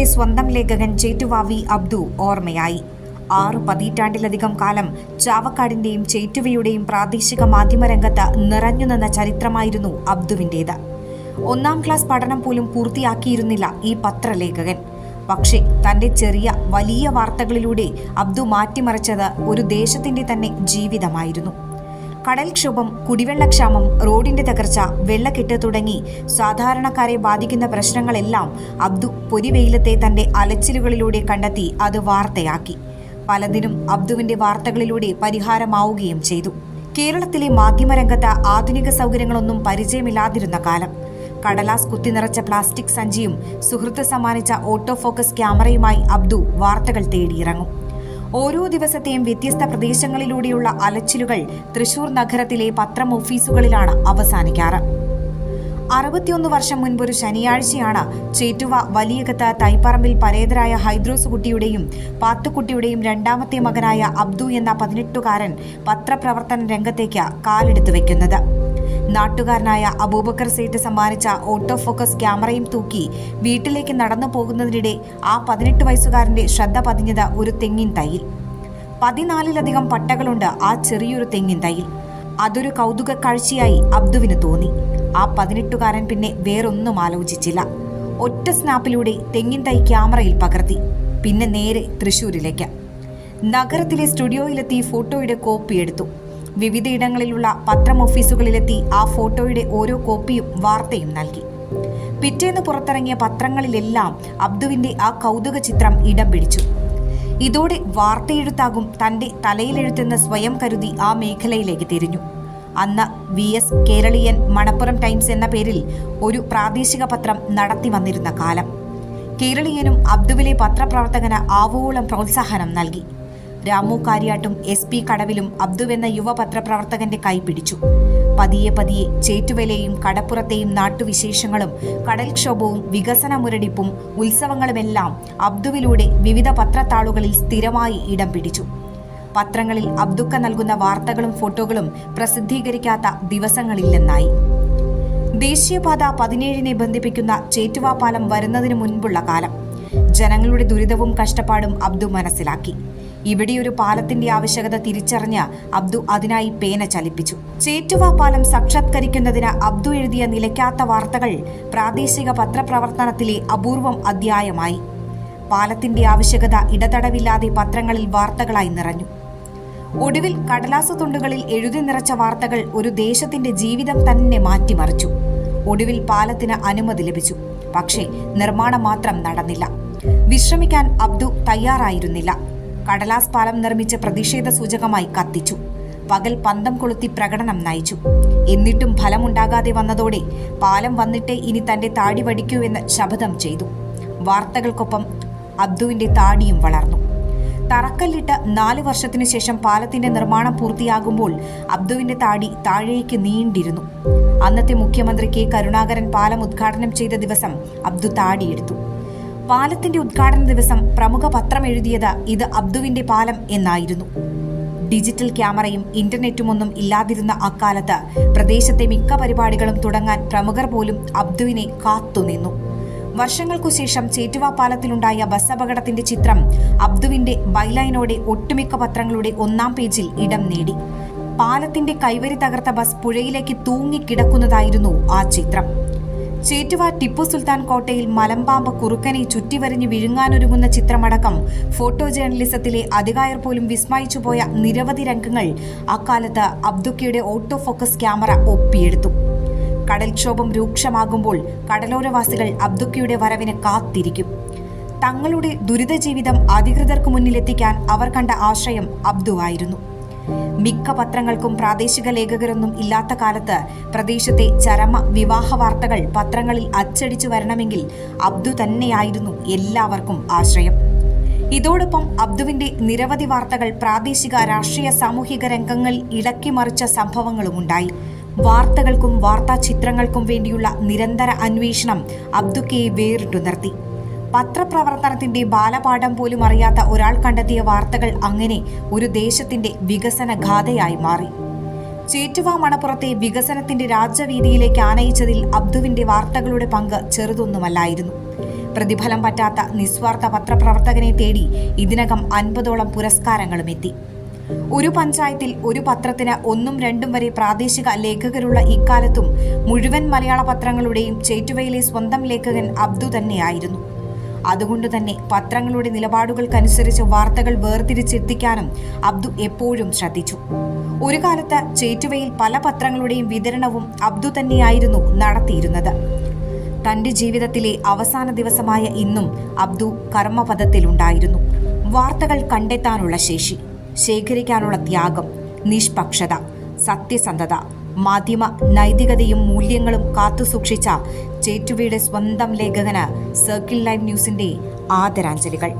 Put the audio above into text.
ചേറ്റുവയുടെ സ്വന്തം ലേഖകൻ ചേറ്റുവാവി അബ്ദു ഓർമ്മയായി. ആറ് പതിറ്റാണ്ടിലധികം കാലം ചാവക്കാടിന്റെയും ചേറ്റുവയുടെയും പ്രാദേശിക മാധ്യമരംഗത്ത് നിറഞ്ഞുനിന്ന ചരിത്രമായിരുന്നു അബ്ദുവിന്റേത് ഒന്നാം ക്ലാസ് പഠനം പോലും പൂർത്തിയാക്കിയിരുന്നില്ല ഈ പത്രലേഖകൻ. പക്ഷേ തന്റെ ചെറിയ വലിയ വാർത്തകളിലൂടെ അബ്ദു മാറ്റിമറിച്ചത് ഒരു ദേശത്തിന്റെ തന്നെ ജീവിതമായിരുന്നു. കടൽക്ഷോഭം കുടിവെള്ളക്ഷാമം റോഡിന്റെ തകർച്ച വെള്ളക്കെട്ട് തുടങ്ങി സാധാരണക്കാരെ ബാധിക്കുന്ന പ്രശ്നങ്ങളെല്ലാം അബ്ദു പൊരിവെയിലത്തെ തന്റെ അലച്ചിലുകളിലൂടെ കണ്ടെത്തി അത് വാർത്തയാക്കി. പലതിനും അബ്ദുവിന്റെ വാർത്തകളിലൂടെ പരിഹാരമാവുകയും ചെയ്തു. കേരളത്തിലെ മാധ്യമരംഗത്ത് ആധുനിക സൗകര്യങ്ങളൊന്നും പരിചയമില്ലാതിരുന്ന കാലം. കടലാസ് കുത്തിനിറച്ച പ്ലാസ്റ്റിക് സഞ്ചിയും സുഹൃത്ത് സമ്മാനിച്ച ഓട്ടോ ഫോക്കസ് ക്യാമറയുമായി അബ്ദു വാർത്തകൾ തേടിയിറങ്ങും. ഓരോ ദിവസത്തെയും വ്യത്യസ്ത പ്രദേശങ്ങളിലൂടെയുള്ള അലച്ചിലുകൾ തൃശൂർ നഗരത്തിലെ പത്രം ഓഫീസുകളിലാണ് അവസാനിക്കാറ്. അറുപത്തിയൊന്ന് വർഷം മുൻപൊരു ശനിയാഴ്ചയാണ് ചേറ്റുവ വലിയകത്ത് തൈപ്പറമ്പിൽ പരേതരായ ഹൈദ്രോസ് കുട്ടിയുടെയും പാത്തുക്കുട്ടിയുടെയും രണ്ടാമത്തെ മകനായ അബ്ദു എന്ന പതിനെട്ടുകാരൻ പത്രപ്രവർത്തന രംഗത്തേക്ക് കാലെടുത്തു വെക്കുന്നത്. നാട്ടുകാരനായ അബൂബക്കർ സേറ്റ് സമ്മാനിച്ച ഓട്ടോ ഫോക്കസ് ക്യാമറയും തൂക്കി വീട്ടിലേക്ക് നടന്നു പോകുന്നതിനിടെ ആ പതിനെട്ട് വയസ്സുകാരന്റെ ശ്രദ്ധ പതിഞ്ഞത് ഒരു തെങ്ങിൻ തൈയിൽ. പതിനാലിലധികം പട്ടകളുണ്ട് ആ ചെറിയൊരു തെങ്ങിൻ തൈയിൽ. അതൊരു കൗതുക കാഴ്ചയായി അബ്ദുവിന് തോന്നി. ആ പതിനെട്ടുകാരൻ പിന്നെ വേറൊന്നും ആലോചിച്ചില്ല. ഒറ്റ സ്നാപ്പിലൂടെ തെങ്ങിൻ തൈ ക്യാമറയിൽ പകർത്തി. പിന്നെ നേരെ തൃശൂരിലേക്ക് നഗരത്തിലെ സ്റ്റുഡിയോയിലെത്തി ഫോട്ടോയുടെ കോപ്പി എടുത്തു. വിവിധയിടങ്ങളിലുള്ള പത്രം ഓഫീസുകളിലെത്തി ആ ഫോട്ടോയുടെ ഓരോ കോപ്പിയും വാർത്തയും നൽകി. പിറ്റേന്ന് പുറത്തിറങ്ങിയ പത്രങ്ങളിലെല്ലാം അബ്ദുവിന്റെ ആ കൗതുക ചിത്രം ഇടം പിടിച്ചു. ഇതോടെ വാർത്തയെഴുത്താകും തന്റെ തലയിലെഴുത്തെന്ന് സ്വയം കരുതി ആ മേഖലയിലേക്ക് തിരിഞ്ഞു. അന്ന് V S Keraleeyan Manappuram times എന്ന പേരിൽ ഒരു പ്രാദേശിക പത്രം നടത്തി വന്നിരുന്ന കാലം. കേരളീയനും അബ്ദുവിലെ പത്രപ്രവർത്തകന് ആവോളം പ്രോത്സാഹനം നൽകി. രാമു കാര്യാട്ടും എസ് പി കടവിലും അബ്ദുവെന്ന യുവ പത്രപ്രവർത്തകന്റെ കൈ പിടിച്ചു. പതിയെ പതിയെ ചേറ്റുവലയും കടപ്പുറത്തെയും നാട്ടുവിശേഷങ്ങളും കടൽക്ഷോഭവും വികസന മുരടിപ്പും ഉത്സവങ്ങളുമെല്ലാം അബ്ദുവിലൂടെ വിവിധ പത്രത്താളുകളിൽ സ്ഥിരമായി ഇടം പിടിച്ചു. പത്രങ്ങളിൽ അബ്ദുക്ക നൽകുന്ന വാർത്തകളും ഫോട്ടോകളും പ്രസിദ്ധീകരിക്കാത്ത ദിവസങ്ങളില്ലെന്നായി ദേശീയപാത പതിനേഴിനെ ബന്ധിപ്പിക്കുന്ന ചേറ്റുവാ പാലം വരുന്നതിന് മുൻപുള്ള കാലം. ജനങ്ങളുടെ ദുരിതവും കഷ്ടപ്പാടും അബ്ദു മനസ്സിലാക്കി. ഇവിടെയൊരു പാലത്തിന്റെ ആവശ്യകത തിരിച്ചറിഞ്ഞ അബ്ദു അതിനായി പേന ചലിപ്പിച്ചു. ചേറ്റുവ പാലം സാക്ഷാത്കരിക്കുന്നതിന് അബ്ദു എഴുതിയ നിലയ്ക്കാത്ത വാർത്തകൾ പ്രാദേശിക പത്രപ്രവർത്തനത്തിലെ അപൂർവം അധ്യായമായി. പാലത്തിന്റെ ആവശ്യകത ഇടതടവില്ലാതെ പത്രങ്ങളിൽ വാർത്തകളായി നിറഞ്ഞു. ഒടുവിൽ കടലാസ തുണ്ടുകളിൽ എഴുതി നിറച്ച വാർത്തകൾ ഒരു ദേശത്തിന്റെ ജീവിതം തന്നെ മാറ്റിമറിച്ചു. ഒടുവിൽ പാലത്തിന് അനുമതി ലഭിച്ചു. പക്ഷേ നിർമ്മാണം മാത്രം നടന്നില്ല. വിശ്രമിക്കാൻ അബ്ദു തയ്യാറായിരുന്നില്ല. കടലാസ് പാലം നിർമ്മിച്ച് പ്രതിഷേധ സൂചകമായി കത്തിച്ചു. പകൽ പന്തം കൊളുത്തി പ്രകടനം നയിച്ചു. എന്നിട്ടും ഫലമുണ്ടാകാതെ വന്നതോടെ പാലം വന്നിട്ടേ ഇനി തന്റെ താടി വടിക്കൂ എന്ന് ശപഥം ചെയ്തു. വാർത്തകൾക്കൊപ്പം അബ്ദുവിന്റെ താടിയും വളർന്നു. തറക്കല്ലിട്ട് നാല് വർഷത്തിനു ശേഷം പാലത്തിന്റെ നിർമ്മാണം പൂർത്തിയാകുമ്പോൾ അബ്ദുവിന്റെ താടി താഴേക്ക് നീണ്ടിരുന്നു. അന്നത്തെ മുഖ്യമന്ത്രി കെ കരുണാകരൻ പാലം ഉദ്ഘാടനം ചെയ്ത ദിവസം അബ്ദു താടിയെടുത്തു. പാലത്തിന്റെ ഉദ്ഘാടന ദിവസം പ്രമുഖ പത്രം എഴുതിയത് ഇത് അബ്ദുവിന്റെ പാലം എന്നായിരുന്നു. ഡിജിറ്റൽ ക്യാമറയും ഇന്റർനെറ്റും ഒന്നും ഇല്ലാതിരുന്ന അക്കാലത്ത് പ്രദേശത്തെ മിക്ക പരിപാടികളും തുടങ്ങാൻ പ്രമുഖർ പോലും അബ്ദുവിനെ കാത്തുനിന്നു വർഷങ്ങൾക്കു ശേഷം ചേറ്റുവ പാലത്തിലുണ്ടായ ബസ് അപകടത്തിന്റെ ചിത്രം അബ്ദുവിന്റെ ബൈലൈനോടെ ഒട്ടുമിക്ക പത്രങ്ങളുടെ ഒന്നാം പേജിൽ ഇടം നേടി. പാലത്തിന്റെ കൈവരി തകർത്ത ബസ് പുഴയിലേക്ക് തൂങ്ങിക്കിടക്കുന്നതായിരുന്നു ആ ചിത്രം. ചേറ്റുവ ടിപ്പു സുൽത്താൻ കോട്ടയിൽ മലമ്പാമ്പ് കുറുക്കനെ ചുറ്റിവരിഞ്ഞ് വിഴുങ്ങാനൊരുങ്ങുന്ന ചിത്രമടക്കം. ഫോട്ടോ ജേർണലിസത്തിലെ അധികായർ പോലും വിസ്മയിച്ചുപോയ നിരവധി രംഗങ്ങൾ അക്കാലത്ത് അബ്ദുക്കയുടെ ഓട്ടോ ഫോക്കസ് ക്യാമറ ഒപ്പിയെടുത്തു. കടൽക്ഷോഭം രൂക്ഷമാകുമ്പോൾ കടലോരവാസികൾ അബ്ദുക്കയുടെ വരവിന് കാത്തിരിക്കും. തങ്ങളുടെ ദുരിത ജീവിതം അധികൃതർക്ക് മുന്നിലെത്തിക്കാൻ അവർ കണ്ട ആശ്രയം അബ്ദുവായിരുന്നു മിക്ക പത്രങ്ങൾക്കും പ്രാദേശിക ലേഖകരൊന്നും ഇല്ലാത്ത കാലത്ത് പ്രദേശത്തെ ചരമ വിവാഹ വാർത്തകൾ പത്രങ്ങളിൽ അച്ചടിച്ചു വരണമെങ്കിൽ അബ്ദു തന്നെയായിരുന്നു എല്ലാവർക്കും ആശ്രയം. ഇതോടൊപ്പം അബ്ദുവിന്റെ നിരവധി വാർത്തകൾ പ്രാദേശിക രാഷ്ട്രീയ സാമൂഹിക രംഗങ്ങൾ ഇളക്കിമറിച്ച സംഭവങ്ങളുമുണ്ടായി വാർത്തകൾക്കും വാർത്താ ചിത്രങ്ങൾക്കും വേണ്ടിയുള്ള നിരന്തര അന്വേഷണം അബ്ദുക്കയെ വേറിട്ടു നിർത്തി. പത്രപ്രവർത്തനത്തിന്റെ ബാലപാഠം പോലും അറിയാത്ത ഒരാൾ കണ്ടെത്തിയ വാർത്തകൾ അങ്ങനെ ഒരു ദേശത്തിന്റെ വികസന ഗാഥയായി മാറി. ചേറ്റുവ മണപ്പുറത്തെ വികസനത്തിന്റെ രാജവീതിയിലേക്ക് ആനയിച്ചതിൽ അബ്ദുവിന്റെ വാർത്തകളുടെ പങ്ക് ചെറുതൊന്നുമല്ലായിരുന്നു. പ്രതിഫലം പറ്റാത്ത നിസ്വാർത്ഥ പത്രപ്രവർത്തകനെ തേടി ഇതിനകം അൻപതോളം പുരസ്കാരങ്ങളും എത്തി. ഒരു പഞ്ചായത്തിൽ ഒരു പത്രത്തിന് ഒന്നും രണ്ടും വരെ പ്രാദേശിക ലേഖകരുള്ള ഇക്കാലത്തും മുഴുവൻ മലയാള പത്രങ്ങളുടെയും ചേറ്റുവയിലെ സ്വന്തം ലേഖകൻ അബ്ദു തന്നെയായിരുന്നു. അതുകൊണ്ട് തന്നെ പത്രങ്ങളുടെ നിലപാടുകൾക്കനുസരിച്ച് വാർത്തകൾ വേർതിരിച്ചെത്തിക്കാനും അബ്ദു എപ്പോഴും ശ്രദ്ധിച്ചു. ഒരു കാലത്ത് ചേറ്റുവയിൽ പല പത്രങ്ങളുടെയും വിതരണവും അബ്ദു തന്നെയായിരുന്നു നടത്തിയിരുന്നത്. തന്റെ ജീവിതത്തിലെ അവസാന ദിവസമായ ഇന്നും അബ്ദു കർമ്മപഥത്തിലുണ്ടായിരുന്നു വാർത്തകൾ കണ്ടെത്താനുള്ള ശേഷി ശേഖരിക്കാനുള്ള ത്യാഗം നിഷ്പക്ഷത സത്യസന്ധത മാധ്യമ നൈതികതയും മൂല്യങ്ങളും കാത്തുസൂക്ഷിച്ച ചേറ്റുവയുടെ സ്വന്തം ലേഖകന് സർക്കിൾ ലൈവ് ന്യൂസിന്റെ ആദരാഞ്ജലികൾ.